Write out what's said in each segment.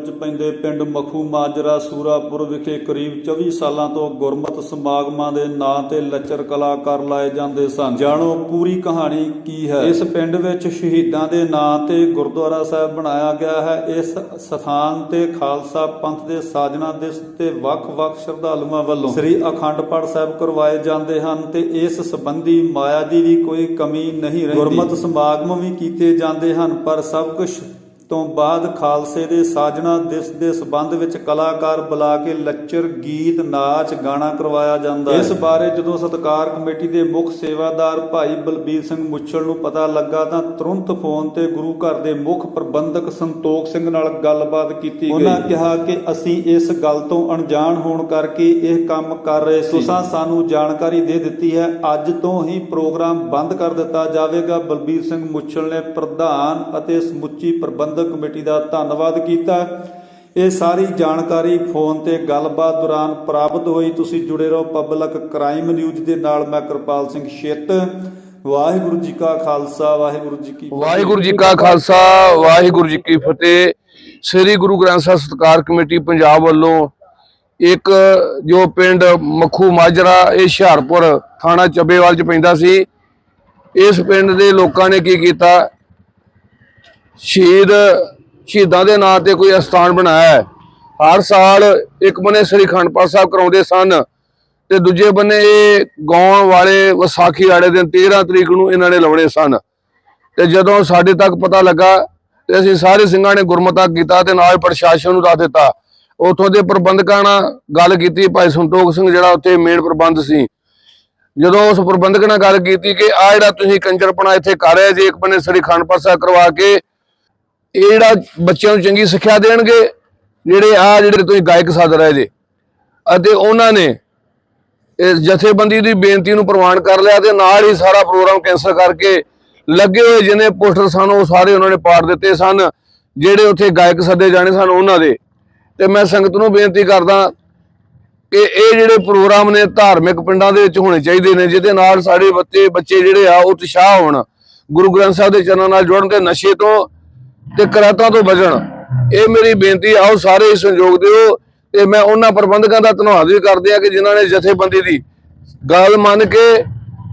ਪੈਂਦੇ ਪਿੰਡ ਮਖੂ ਮਾਜਰਾ ਸੂਰਾਪੁਰ ਵਿਖੇ ਕਰੀਬ 24 ਸਾਲਾਂ ਤੋਂ ਗੁਰਮਤ ਸਮਾਗਮਾਂ ਦੇ ਨਾਂ ਤੇ ਲੱਚਰ ਕਲਾਕਾਰ ਲਾਏ ਜਾਂਦੇ ਸਨ। ਜਾਣੋ ਪੂਰੀ ਕਹਾਣੀ ਕੀ ਹੈ? ਇਸ ਪਿੰਡ ਵਿੱਚ ਸ਼ਹੀਦਾਂ ਦੇ ਨਾਂ ਤੇ ਗੁਰਦੁਆਰਾ ਸਾਹਿਬ ਬਣਾਇਆ ਗਿਆ ਹੈ। ਇਸ ਸਥਾਨ ਤੇ ਖਾਲਸਾ ਪੰਥ ਦੇ ਸਾਜਣਾ ਦਿਵਸ ਤੇ ਵੱਖ-ਵੱਖ ਸ਼ਰਧਾਲੂਆਂ ਵੱਲੋਂ ਸ੍ਰੀ ਅਖੰਡ ਪਾਠ ਸਾਹਿਬ ਕਰਵਾਏ ਜਾਂਦੇ ਹਨ ਤੇ ਇਸ ਸੰਬੰਧੀ ਮਾਇਆ ਦੀ ਵੀ ਕੋਈ ਕਮੀ ਨਹੀਂ ਰਹਿੰਦੀ। ਗੁਰਮਤ ਸਮਾਗਮ ਵੀ ਕੀਤੇ ਜਾਂਦੇ ਹਨ, ਪਰ ਸਭ ਕੁਝ ਤੋਂ ਬਾਅਦ ਖਾਲਸੇ ਦੇ ਸਾਜਣਾ ਦਿਵਸ ਦੇ ਸਬੰਧ ਵਿੱਚ ਕਲਾਕਾਰ ਬੁਲਾ ਕੇ ਲੱਚਰ ਗੀਤ ਨਾਚ ਗਾਣਾ ਕਰਵਾਇਆ ਜਾਂਦਾ ਹੈ। ਇਸ ਬਾਰੇ ਜਦੋਂ ਸਤਕਾਰ ਕਮੇਟੀ ਦੇ ਮੁੱਖ ਸੇਵਾਦਾਰ ਭਾਈ ਬਲਬੀਰ ਸਿੰਘ ਮੁੱਛਲ ਨੂੰ ਪਤਾ ਲੱਗਾ ਤਾਂ ਤੁਰੰਤ ਫੋਨ ਤੇ ਗੁਰੂ ਘਰ ਦੇ ਮੁੱਖ ਪ੍ਰਬੰਧਕ ਸੰਤੋਖ ਸਿੰਘ ਨਾਲ ਗੱਲਬਾਤ ਕੀਤੀ ਗਈ। ਉਹਨਾਂ ਕਿਹਾ ਕਿ ਅਸੀਂ ਇਸ ਗੱਲ ਤੋਂ ਅਣਜਾਣ ਹੋਣ ਕਰਕੇ ਇਹ ਕੰਮ ਕਰ ਰਹੇ ਸੀ। ਤੁਸੀਂ ਸਾਨੂੰ ਜਾਣਕਾਰੀ ਦੇ ਦਿੱਤੀ ਹੈ। ਅੱਜ ਤੋਂ ਹੀ ਪ੍ਰੋਗਰਾਮ ਬੰਦ ਕਰ ਦਿੱਤਾ ਜਾਵੇਗਾ। ਬਲਬੀਰ ਸਿੰਘ ਮੁੱਛਲ ਨੇ ਪ੍ਰਧਾਨ ਅਤੇ ਸਮੁੱਚੀ ਪ੍ਰਬੰਧਕ ਕਮੇਟੀ ਦਾ ਧੰਨਵਾਦ ਕੀਤਾ। ਇਹ ਸਾਰੀ ਜਾਣਕਾਰੀ ਫੋਨ ਤੇ ਗੱਲਬਾਤ ਦੌਰਾਨ ਪ੍ਰਾਪਤ ਹੋਈ। ਤੁਸੀਂ ਜੁੜੇ ਰਹੋ ਪਬਲਿਕ ਕ੍ਰਾਈਮ ਨਿਊਜ਼ ਦੇ ਨਾਲ। ਮੈਂ ਕਿਰਪਾਲ ਸਿੰਘ ਛਿੱਤ। ਵਾਹਿਗੁਰੂ ਜੀ ਕਾ ਖਾਲਸਾ, ਵਾਹਿਗੁਰੂ ਜੀ ਕੀ ਫਤਿਹ। ਵਾਹਿਗੁਰੂ ਜੀ ਕਾ ਖਾਲਸਾ, ਵਾਹਿਗੁਰੂ ਜੀ ਕੀ ਫਤਿਹ। ਸ੍ਰੀ ਗੁਰੂ ਗ੍ਰੰਥ ਸਾਹਿਬ ਸਤਕਾਰ ਕਮੇਟੀ ਪੰਜਾਬ ਵੱਲੋਂ ਇੱਕ ਜੋ ਪਿੰਡ ਮੱਖੂ ਮਾਜਰਾ, ਇਹ ਹੁਸ਼ਿਆਰਪੁਰ ਥਾਣਾ ਚੱਬੇਵਾਲ ਚ ਪੈਂਦਾ ਸੀ। ਇਸ ਪਿੰਡ ਦੇ ਲੋਕਾਂ ਨੇ ਕੀ ਕੀਤਾ? ਸ਼ਹੀਦ, ਸ਼ਹੀਦਾਂ ਦੇ ਨਾਂ ਤੇ ਕੋਈ ਅਸਥਾਨ ਬਣਾਇਆ ਹੈ। ਹਰ ਸਾਲ ਇੱਕ ਬੰਨੇ ਸ੍ਰੀ ਅਖੰਡ ਪਾਠ ਸਾਹਿਬ ਕਰਾਉਂਦੇ ਸਨ ਤੇ ਦੂਜੇ ਬੰਨੇ ਇਹ ਗਾਉਣ ਵਾਲੇ ਵਿਸਾਖੀ ਵਾਲੇ ਦਿਨ 13 ਤਰੀਕ ਨੂੰ ਇਹਨਾਂ ਨੇ ਲਾਉਣੇ ਸਨ। ਤੇ ਜਦੋਂ ਸਾਡੇ ਤੱਕ ਪਤਾ ਲੱਗਾ ਤੇ ਅਸੀਂ ਸਾਰੇ ਸਿੰਘਾਂ ਨੇ ਗੁਰਮਤਾ ਕੀਤਾ ਤੇ ਨਾਲ ਪ੍ਰਸ਼ਾਸਨ ਨੂੰ ਦੱਸ ਦਿੱਤਾ। ਉਥੋਂ ਦੇ ਪ੍ਰਬੰਧਕਾਂ ਨਾਲ ਗੱਲ ਕੀਤੀ, ਭਾਈ ਸੰਤੋਖ ਸਿੰਘ ਜਿਹੜਾ ਉੱਥੇ ਮੇਨ ਪ੍ਰਬੰਧ ਸੀ। ਜਦੋਂ ਉਸ ਪ੍ਰਬੰਧਕ ਨਾਲ ਗੱਲ ਕੀਤੀ ਕਿ ਆ ਜਿਹੜਾ ਤੁਸੀਂ ਕੰਜਰਪਣਾ ਇੱਥੇ ਕਰ ਰਹੇ ਜੇ ਇੱਕ ਬੰਨੇ ਸ੍ਰੀ ਅਖੰਡ ਪਾਠ ਸਾਹਿਬ ਕਰਵਾ ਕੇ ਇਹ ਜਿਹੜਾ ਬੱਚਿਆਂ ਨੂੰ ਚੰਗੀ ਸਿੱਖਿਆ ਦੇਣਗੇ, ਜਿਹੜੇ ਆ ਜਿਹੜੇ ਤੁਸੀਂ ਗਾਇਕ ਸੱਦ ਰਹੇ ਜੇ ਅਤੇ ਉਹਨਾਂ ਨੇ ਇਸ ਜਥੇਬੰਦੀ ਦੀ ਬੇਨਤੀ ਨੂੰ ਪ੍ਰਵਾਨ ਕਰ ਲਿਆ ਤੇ ਨਾਲ ਹੀ ਸਾਰਾ ਪ੍ਰੋਗਰਾਮ ਕੈਂਸਲ ਕਰਕੇ ਲੱਗੇ ਹੋਏ ਜਿਹਨੇ ਪੋਸਟਰ ਸਨ, ਉਹ ਸਾਰੇ ਉਹਨਾਂ ਨੇ ਪਾੜ ਦਿੱਤੇ ਸਨ, ਜਿਹੜੇ ਉੱਥੇ ਗਾਇਕ ਸੱਦੇ ਜਾਣੇ ਸਨ ਉਹਨਾਂ ਦੇ। ਤੇ ਮੈਂ ਸੰਗਤ ਨੂੰ ਬੇਨਤੀ ਕਰਦਾ ਕਿ ਇਹ ਜਿਹੜੇ ਪ੍ਰੋਗਰਾਮ ਨੇ ਧਾਰਮਿਕ ਪਿੰਡਾਂ ਦੇ ਵਿੱਚ ਹੋਣੇ ਚਾਹੀਦੇ ਨੇ, ਜਿਹਦੇ ਨਾਲ ਸਾਡੇ ਬੱਚੇ ਬੱਚੇ ਜਿਹੜੇ ਆ ਉਤਸ਼ਾਹ ਹੋਣ, ਗੁਰੂ ਗ੍ਰੰਥ ਸਾਹਿਬ ਦੇ ਚਰਨਾਂ ਨਾਲ ਜੁੜਨ ਤੇ ਨਸ਼ੇ ਤੋਂ ਤੇ ਕਰਾਤਾਂ ਤੋਂ ਬਚਣ। ਇਹ ਮੇਰੀ ਬੇਨਤੀ ਆਓ ਸਾਰੇ ਸੰਯੋਗ ਦਿਓ ਤੇ ਮੈਂ ਉਹਨਾਂ ਪ੍ਰਬੰਧਕਾਂ ਦਾ ਧੰਨਵਾਦ ਵੀ ਕਰਦੇ ਆ ਕਿ ਜਿਨ੍ਹਾਂ ਨੇ ਜਥੇਬੰਦੀ ਦੀ ਗੱਲ ਮੰਨ ਕੇ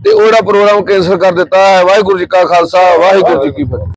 ਤੇ ਉਹਦਾ ਪ੍ਰੋਗਰਾਮ ਕੈਂਸਲ ਕਰ ਦਿੱਤਾ ਹੈ। ਵਾਹਿਗੁਰੂ ਜੀ ਕਾ ਖਾਲਸਾ, ਵਾਹਿਗੁਰੂ ਜੀ ਕੀ ਫਤਿਹ।